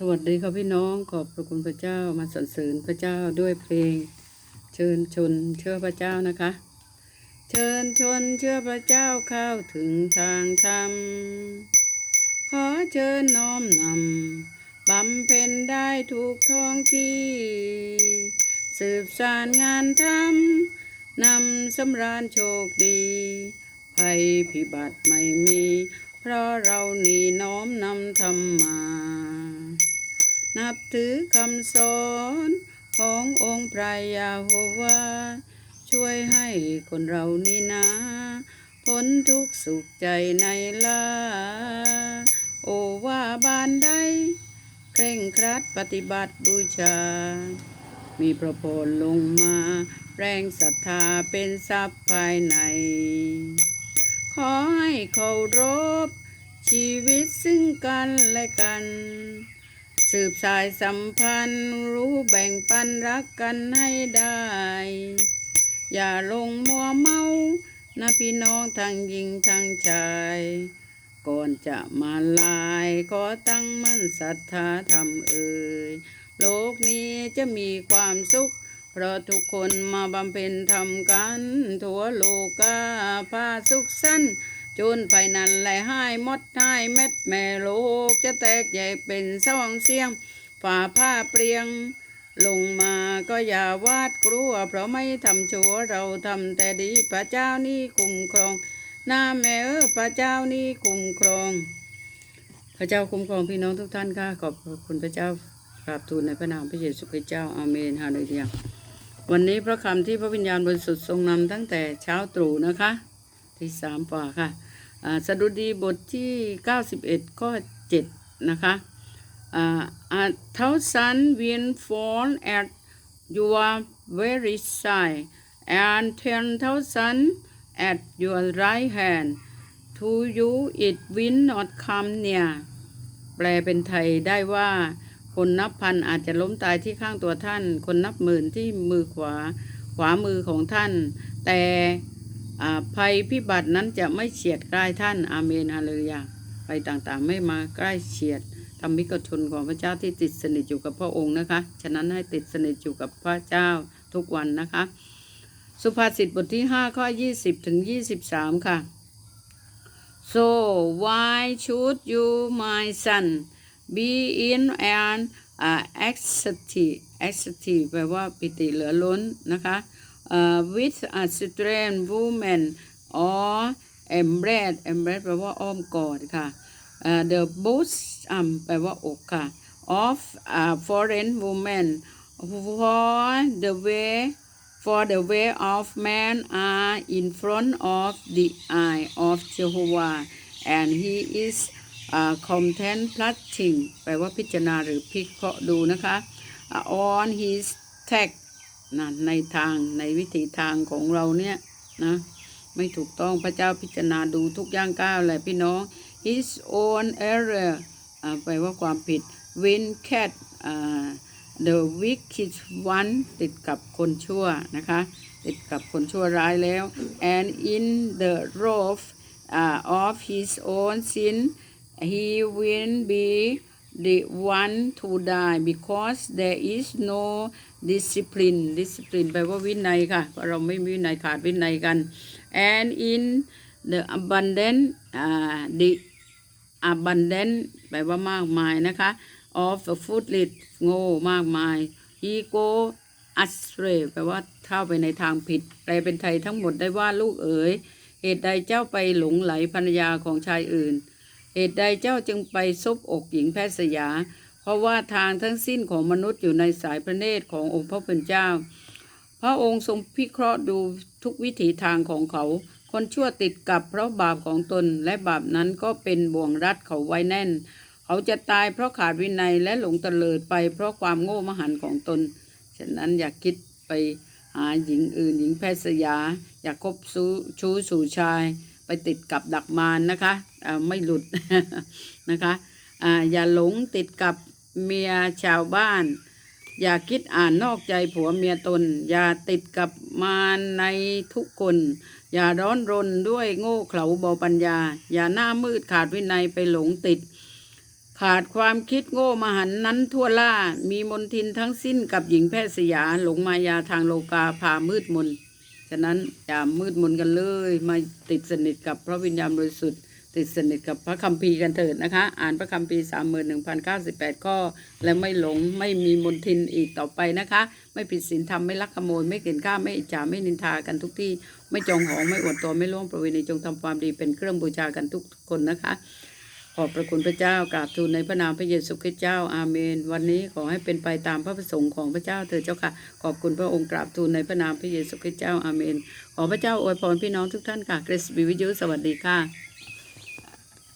สวัสดีครับพี่น้องขอบพระคุณพระเจ้ามาสรรเสริญพระเจ้าด้วยเพลง เชิญชนเชื่อพระเจ้านะคะ เชิญชนเชื่อพระเจ้าเข้าถึงทางธรรมขอเชิญน้อมนำบำเพ็ญได้ถูกท้องที่ สืบสารงานทำนำสำราญโชคดีภัยพิบัติไม่มี เพราะเรานี่น้อมนำธรรมมา นับถือคำสอนขององค์พระยาโฮวาช่วยให้คนเรานี่นะพ้นทุกสุขใจในลาโอว่าบานใดเคร่งครัดปฏิบัติบูชา มีพระพรลงมา แรงศรัทธาเป็นทรัพย์ภายใน ขอให้เคารพชีวิตซึ่งกันและกัน สืบสายสัมพันธ์รู้แบ่งปันรักกันให้ได้ อย่าลงมัวเมานะพี่น้องทั้งหญิงทั้งชาย ก่อนจะมาลายขอตั้งมั่นศรัทธาธรรมเอ่ยโลกนี้จะมีความสุข เพราะทุกคนมาบำเพ็ญทำกัน ทั่วโลกาพาสุขสั้น จนภายนั้นไหลให้หมดให้เม็ดแม่โลก จะแตกใหญ่เป็นสองเสียงฝ่าผ้าเปรียง ลงมาก็อย่าวาดกลัว เพราะไม่ทำชั่วเราทำแต่ดีพระเจ้านี่คุ้มครองหน้าแม่เออพระเจ้านี่คุ้มครอง พระเจ้าคุ้มครองพี่น้องทุกท่านค่ะขอบคุณพระเจ้ากราบทูลในพระนามพระเยซูคริสต์เจ้าอาเมนฮาเลลูยาวันนี้พระคำที่พระวิญญาณบริสุทธิ์ทรงนำตั้งแต่เช้าตรู่นะคะที่สามฝ่าค่ะ สดุดีบทที่ 91 ข้อ 7 นะคะ uh, a thousand will fall at your very side and ten thousand at your right hand to you it will not come near แปลเป็นไทยได้ว่า คนนับพันอาจจะล้มตายที่ข้างตัวท่าน คนนับหมื่นที่มือขวา ขวามือของท่าน แต่อ่า ภัยพิบัตินั้นจะไม่เฉียดใกล้ท่านอาเมนฮาเลลยาไปต่างๆ ไม่มาใกล้เฉียดธรรมิกชนของพระเจ้าที่ติดสนิทอยู่กับพระองค์นะคะ ฉะนั้นให้ติดสนิทอยู่กับพระเจ้าทุกวันนะคะ สุภาษิตบทที่ 5 ข้อ 20 ถึง 23 ค่ะ so why should you my son be in an uh, ecstasy ecstasy แปลว่าปิติเหลือล้นนะคะ uh, with a strange woman or embrace embrace แปลว่าอ้อมกอดค่ะ uh, the bosom แปลว่าอกค่ะ of a foreign woman for the way for the way of man are in front of the eye of Jehovah and he is uh, contemplating แปลว่าพิจารณาหรือพิเคราะห์ดูนะคะ uh, on his tack นะในทางในวิถีทางของเราเนี่ยนะไม่ถูกต้องพระเจ้าพิจารณาดูทุกย่างก้าวเลยพี่น้อง his own error อ่าแปลว่าความผิด win cat อ่า the wicked one ติดกับคนชั่วนะคะ ติดกับคนชั่วร้ายแล้ว and in the wrath uh, of his own sin he will be the one to die because there is no discipline discipline แปลว่าวินัยค่ะเพราะเราไม่มีวินัยขาดวินัยกัน and in the abundant uh, the abundant แปลว่ามากมายนะคะ of the foolish โง่มากมาย he go astray แปลว่าเข้าไปในทางผิด แปลเป็นไทยทั้งหมดได้ว่าลูกเอ๋ยเหตุใดเจ้าไปหลงไหลภรรยาของชายอื่น เหตุใดเจ้าจึงไปซบอกหญิงแพทย์สยา เพราะว่าทางทั้งสิ้นของมนุษย์อยู่ในสายพระเนตรขององค์พระผู้เป็นเจ้า พระองค์ทรงพิเคราะห์ดูทุกวิถีทางของเขา คนชั่วติดกับเพราะบาปของตนและบาปนั้นก็เป็นบ่วงรัดเขาไว้แน่น เขาจะตายเพราะขาดวินัยและหลงเลิดไปเพราะความโง่มหันของตน ฉะนั้นอย่าคิดไปหาหญิงอื่นหญิงแพทย์สยา อย่าคบชู้สู่ชาย ไปติดกับดักมารนนะคะไม่หลุดนะคะออย่าหลงติดกับเมียชาวบ้าน อย่าคิดอ่านนอกใจผัวเมียตน อย่าติดกับมารในทุกคน อย่าร้อนรนด้วยโง่เขลาเบาปัญญา อย่าหน้ามืดขาดวินัยไปหลงติด ขาดความคิดโง่มหันนั้นทั่วล่า มีมนทินทั้งสิ้นกับหญิงแพทย์สยาหลงมายาทางโลกาพามืดมน ฉะนั้นอย่ามืดมนกันเลยมาติดสนิทกับพระวิญญาณบริสุทธิ์ติดสนิทกับพระคัมภีร์กันเถิดนะคะ อ่านพระคัมภีร์สามหมื่นหนึ่งพันเก้าสิบแปดข้อ และไม่หลงไม่มีมนทินอีกต่อไปนะคะ ไม่ผิดศีลธรรมไม่ลักขโมย ไม่เกินข้าไม่อิจฉาไม่นินทากันทุกที่ ไม่จองหอง ไม่อวดตัวไม่ล่วงประเวณีจงทำความดีเป็นเครื่องบูชากันทุกคนนะคะ ขอบพระคุณพระเจ้ากราบทูลในพระนามพระเยซูคริสต์เจ้าอาเมน วันนี้ขอให้เป็นไปตามพระประสงค์ของพระเจ้าเถิดเจ้าค่ะ ขอบคุณพระองค์กราบทูลในพระนามพระเยซูคริสต์เจ้าอาเมน ขอพระเจ้าอวยพรพี่น้องทุกท่านค่ะเกรสบิวิยุสวัสดีค่ะ